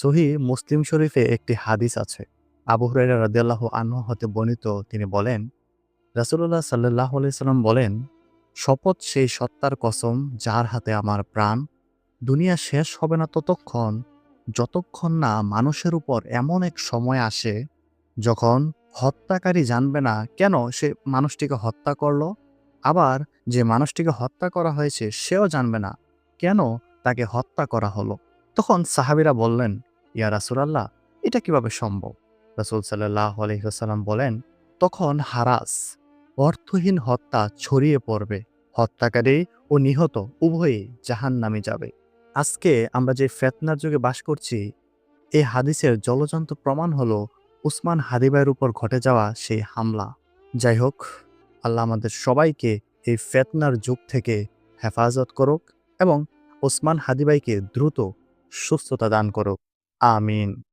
সহি মুসলিম শরীফে একটি হাদিস আছে। আবু হুরাইরা রাদিয়াল্লাহু আনহু হতে বর্ণিত, তিনি বলেন, রাসূলুল্লাহ সাল্লাল্লাহু আলাইহি সাল্লাম বলেন, শপথ সেই সত্তার কসম যার হাতে আমার প্রাণ। দুনিয়া শেষ হবে না ততক্ষণ, যতক্ষণ না মানুষের উপর এমন এক সময় আসে, যখন হত্যাকারী জানবে না কেন সে মানুষটিকে হত্যা করল, আবার যে মানুষটিকে হত্যা করা হয়েছে সেও জানবে না কেন তাকে হত্যা করা হলো। তখন সাহাবিরা বললেন ইয়া রাসুলাল্লাহ, এটা কীভাবে সম্ভব? রাসুল সাল্লাহ আলহিহাল্লাম বলেন, তখন হারাস, অর্থহীন হত্যা ছড়িয়ে পড়বে। হত্যাকারী ও নিহত উভয়ে জাহান নামে যাবে। আজকে আমরা যে ফেতনার যুগে বাস করছি এই হাদিসের জলজন্ত প্রমাণ হলো উসমান হাদিবাইয়ের উপর ঘটে যাওয়া সেই হামলা। যাই হোক, আল্লাহ আমাদের সবাইকে এই ফেতনার যুগ থেকে হেফাজত করুক এবং ওসমান হাদিবাইকে দ্রুত সুস্থতা দান করুক। Amén.